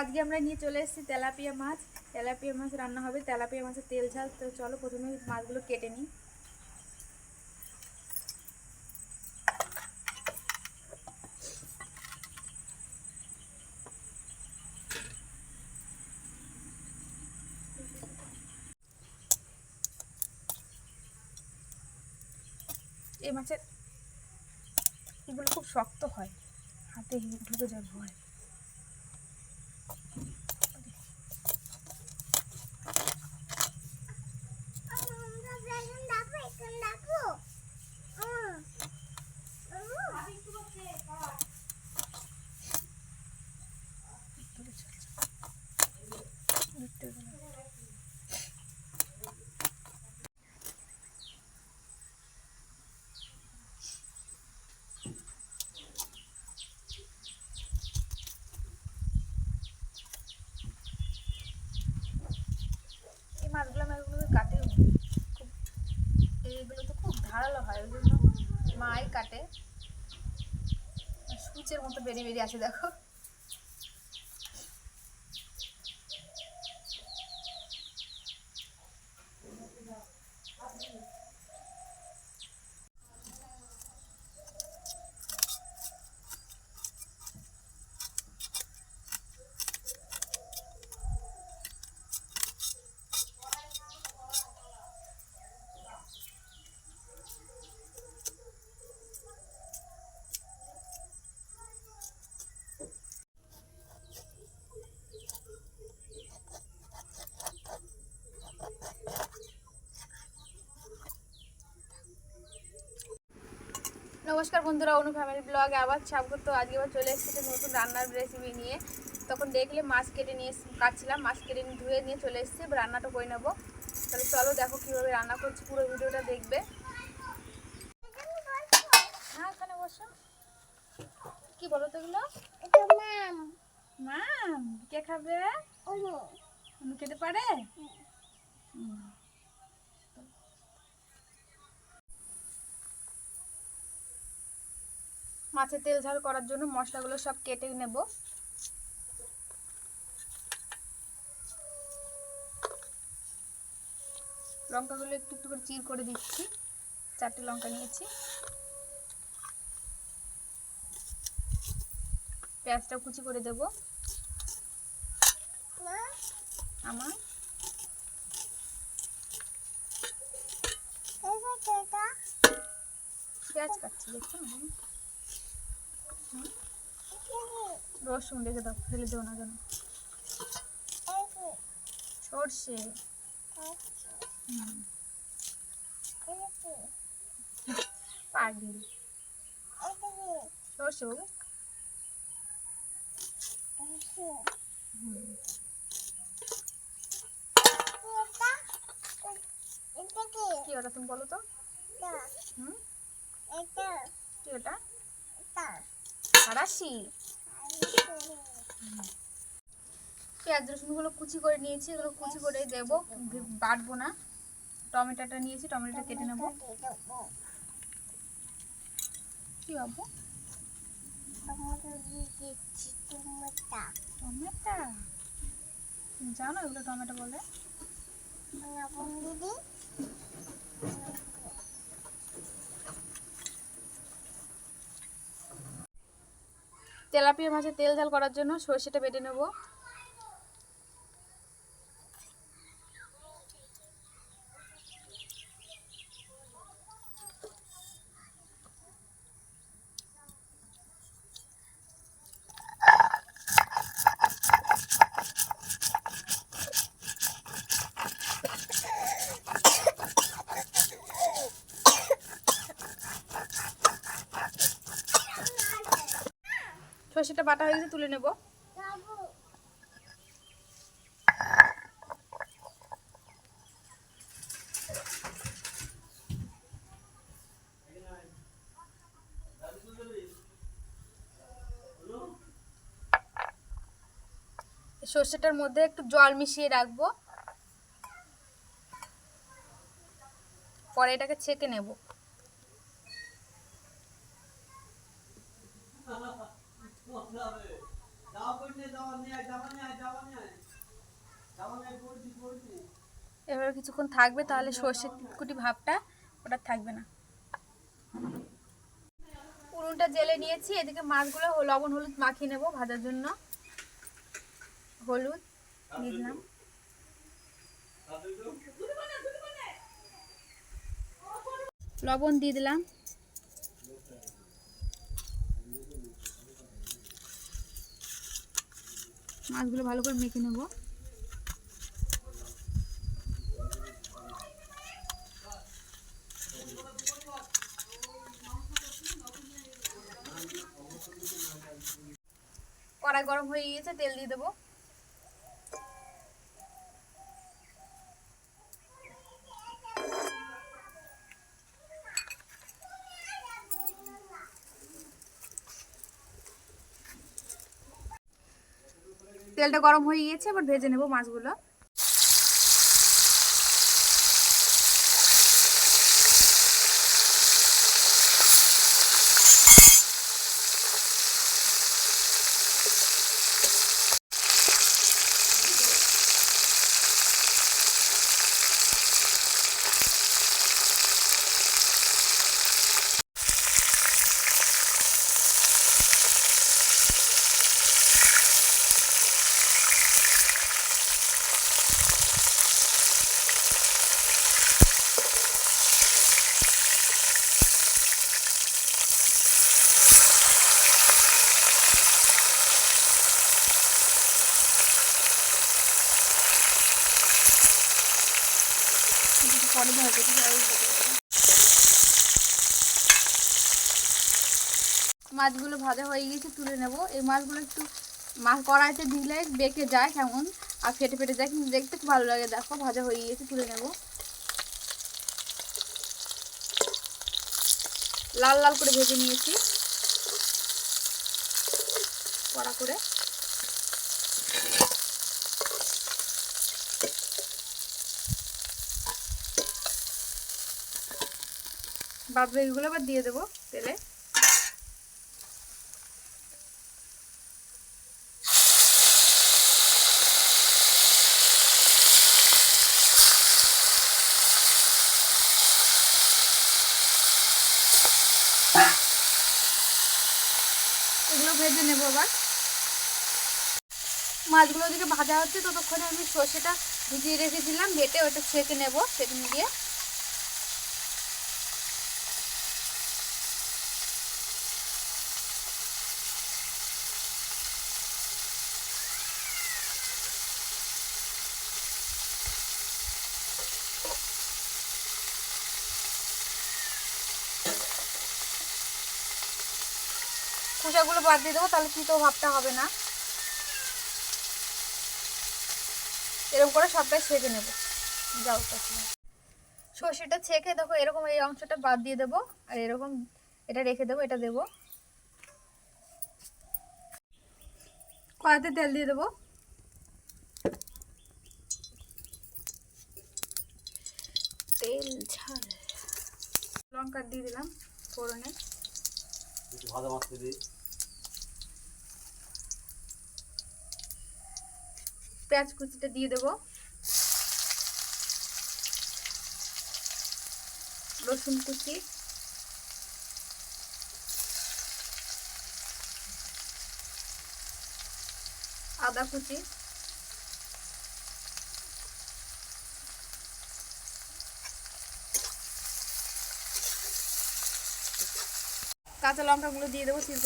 আজকে আমরা নিয়ে চলে এসেছি তেলাপিয়া মাছ। তেলাপিয়া মাছ রান্না হবে। তেলাপিয়া মাছের তেল ঝাল। তো চলো প্রথমে মাছগুলো কেটে নিই। এই মাছের এগুলো খুব শক্ত হয়। হাতে ঢুকে যাবে ভয় এই মাছগুলো আমি এগুলো কাটেও নি। খুব এইগুলো তো খুব ধারালো হয় ওই জন্য মাই কাটে। সূচের মতো বেরিয়ে বেরিয়ে আছে দেখো। নমস্কার বন্ধুরা অনু ফ্যামিলি ব্লগে আবার স্বাগত। আজকে আবার চলে এসেছি নতুন রান্নার রেসিপি নিয়ে। তখন দেখলে মাছ কেটে নিয়ে কাটছিলাম মাছ কেটে নিয়ে ধুয়ে নিয়ে চলে এসেছি। এবার রান্নাটা করে নেব। তাহলে চলো দেখো কীভাবে রান্না করছি পুরো ভিডিওটা দেখবে। হ্যাঁ এখানে বসো। কি বলো তো এগুলো? মাম কে খাবে? অনু খেতে পারে? মাছের তেল ঝাল করার জন্য মশলাগুলো সব কেটে নেব। লঙ্কাগুলো একটু একটু করে চির করে দিচ্ছি। চারটে লঙ্কা নিয়েছি। পেঁয়াজটা কুচি করে দেব। আমার। পেঁয়াজ কাটছি, দেখছ? না হুম? রসুন রেখে দাও, ফেলে দেও না যেন সর্ষে। পাগলি। সর্ষে কি ওটা তুমি বলো তো হুম কি ওটা ফরাসি পেঁয়াজ রসুনগুলো কুচি করে নিয়েছি, এগুলো কুচি করে দেবো, বাটবো না। টমেটোটা নিয়েছি, টমেটোটা কেটে নেব। কি টমেটো? জানো এগুলো টমেটো বলে? তেলাপিয়া মাছের তেল ঝাল করার জন্য সর্ষেটা বেটে নেব। সর্ষেটা বাটা হয়ে গেছে, তুলে নেব। সর্ষেটার মধ্যে একটু জল মিশিয়ে রাখব। পরে এটাকে ছেঁকে নেব। এবার কিছুক্ষণ থাকবে তাহলে সর্ষের কুটি ভাবটা ওটা থাকবে না। উনুনটা জেলে নিয়েছি, এদিকে মাছগুলো লবণ, হলুদ মাখিয়ে নেব ভাজার জন্য। হলুদ দিলাম। লবণ দিয়ে দিলাম। মাছগুলো ভালো করে মেখে নেব। কড়াই গরম হয়ে গিয়েছে তেল দিয়ে দেবো। তেলটা গরম হয়ে গিয়েছে এবার ভেজে নেব মাছগুলো পরে ভাজে মাছগুলো ভাজা হয়ে গিয়েছে, তুলে নেব। এই মাছগুলো একটু মাছ কড়াইতে দিলে বেঁকে যায় কেমন, আর ফেটে ফেটে যায়, কিন্তু দেখতে খুব ভালো লাগে। দেখো, ভাজা হয়ে গিয়েছে, তুলে নেব। লাল লাল করে ভেজে নিয়েছি। কড়া করে। বাদ বাকিগুলো আবার দিয়ে দেবো তেলে এগুলো ভেজে নেব এবার। মাছগুলো ওদিকে ভাজা হচ্ছে, ততক্ষণে আমি সর্ষেটা ভিজিয়ে রেখেছিলাম বেটে ওটা ছেঁকে নেব সেদিন নিয়ে খোসাগুলো বাদ দিয়ে দেবো, তাহলে তিতো ভাবটা হবে না। এরকম করে সবটাই ছেঁকে নেব। যাও সর্ষেটা ছেঁকে দেখো, এরকম এই অংশটা বাদ দিয়ে দেবো, আর এরকম এটা রেখে দেবো, এটা দেবো। কড়াতে তেল দিয়ে দেবো। তেল ঝাল লঙ্কা দিয়ে দিলাম ফোড়নে। মাছ দিই। পেঁয়াজ কুচিটা দিয়ে দেবো। রসুন কুচি। আদা কুচি। কাঁচা লঙ্কাগুলো দিয়ে দেবো চির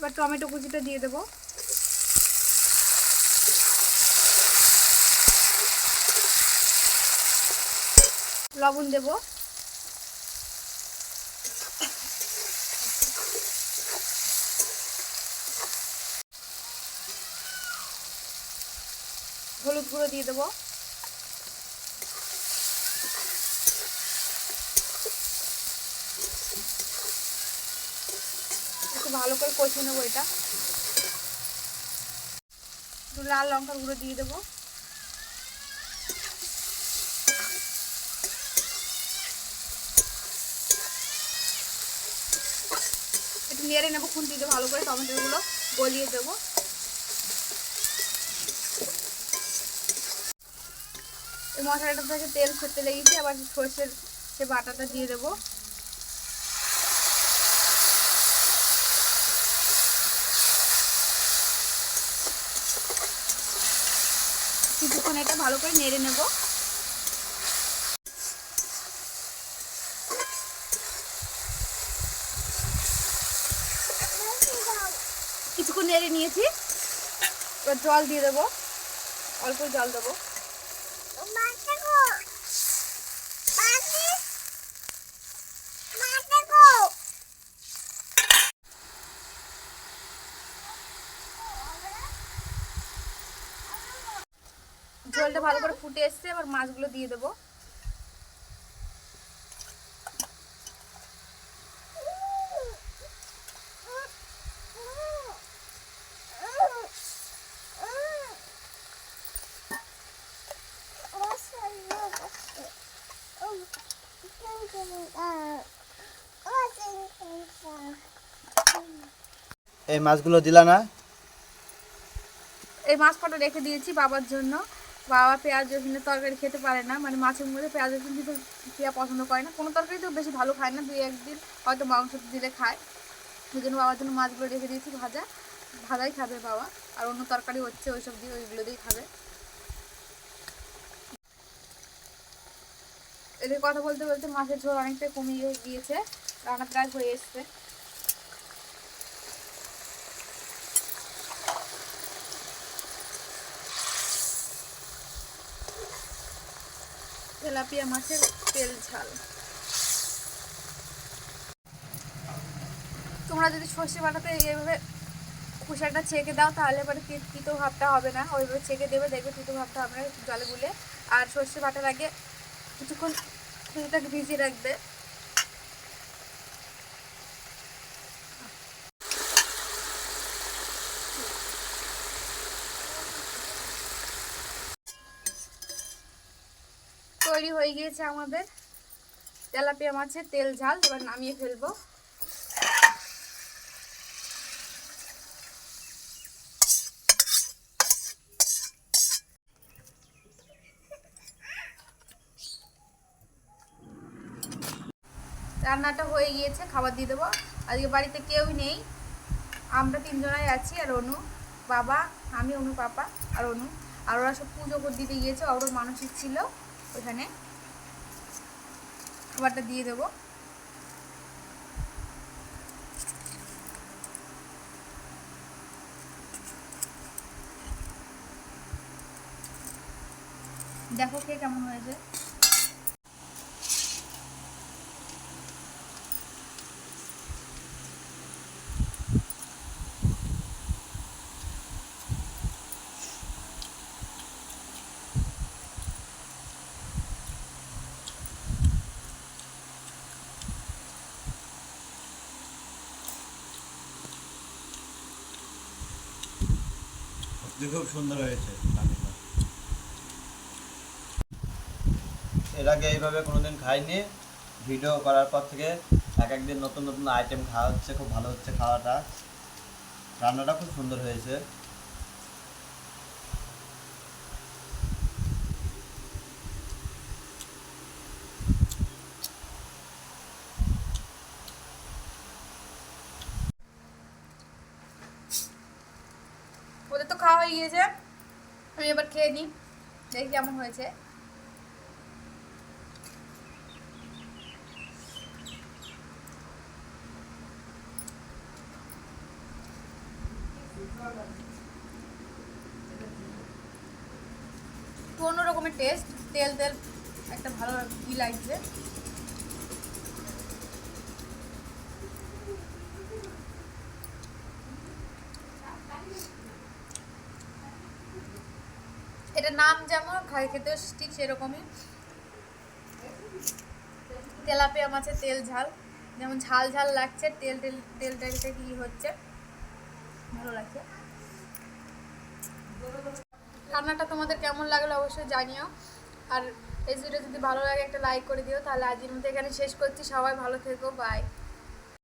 এবার টমেটো কুচিটা দিয়ে দেবো। লবণ দেব। হলুদ গুঁড়ো দিয়ে দেবো। ভালো করে কষে নেব এটা। একটু লাল লঙ্কা গুঁড়ো দিয়ে দেবো। একটু নেড়ে নেব খুন্তিতে ভালো করে টমেটোগুলো গলিয়ে দেবো। এই মশলাটা থেকে তেল খেতে লেগেছে আবার সর্ষের সে বাটাটা দিয়ে দেবো। কিছুক্ষণ এটা ভালো করে নেড়ে নেব। কিছুক্ষণ নেড়ে নিয়েছি। জল দিয়ে দেবো। অল্প জল দেবো। ঝোলটা ভালো করে ফুটে এসছে এবার মাছগুলো দিয়ে দেবো। এই মাছগুলো দিলা না? এই মাছ কটা রেখে দিয়েছি বাবার জন্য। বাবা পেঁয়াজ রসুনের তরকারি খেতে পারে না। মানে মাছের মধ্যে পেঁয়াজ, রসুন দিতে পেঁয়া পছন্দ করে না। কোনো তরকারি তো বেশি ভালো খায় না। দুই, একদিন হয়তো মাংস দিলে খায়। সেই জন্য বাবার জন্য মাছগুলো রেখে দিয়েছি ভাজা। ভাজাই খাবে বাবা। আর অন্য তরকারি হচ্ছে ওইসব দিয়ে, ওইগুলো দিয়েই খাবে। এদের কথা বলতে বলতে মাছের ঝোল অনেকটাই কমিয়ে গিয়েছে। রান্না প্রায় হয়ে এসছে। তেলাপিয়া মাছের তেল ঝাল। তোমরা যদি সর্ষে বাটাতে এইভাবে খোসাটা ছেঁকে দাও, তাহলে পরে তিতো ভাবটা হবে না। ওইভাবে ছেঁকে দেবে, দেখবে তিতো ভাবটা হবে না জলে গুলে। আর সর্ষে বাটার আগে কিছুক্ষণ ভিজিয়ে রাখবে। হয়ে গিয়েছে আমাদের। তেলাপিয়া মাছের তেল ঝাল, এবার নামিয়ে ফেলব। রান্নাটা হয়ে গিয়েছে, খাবার দিয়ে দেবো। আজকে বাড়িতে কেউই নেই। আমরা তিনজনাই আছি, আর অনু বাবা, আমি, অনু, পাপা, আর অনু। আর ওরা সব পুজো করে দিতে গিয়েছে, ওরও মানসিক ছিল ওখানে। খাবারটা দিয়ে দেবো। দেখো কে কেমন হয়েছে। খুব সুন্দর হয়েছে। এর আগে এইভাবে কোনোদিন খাইনি। ভিডিও করার পর থেকে এক একদিন নতুন নতুন আইটেম খাওয়া হচ্ছে, খুব ভালো হচ্ছে খাওয়াটা। রান্নাটা খুব সুন্দর হয়েছে। ওদের তো খাওয়া হয়ে গিয়েছে। আমি এবার খেয়ে নিই, দেখি কেমন হয়েছে। একটু অন্য রকমের টেস্ট তেল তেল, একটা ভালো ই লাগছে। এটা নাম যেমন খাই খেতেও ঠিক সেরকমই। তেলাপিয়া মাছের তেল ঝাল, যেমন ঝাল ঝাল লাগছে, তেল তেল তেল তেলটা কি হচ্ছে? ভালো লাগছে। রান্নাটা তোমাদের কেমন লাগল অবশ্যই জানিও। আর এই ভিডিও যদি ভালো লাগে একটা লাইক করে দিও, তাহলে আজকের মধ্যে এখানে শেষ করছি। সবাই ভালো থেকো বাই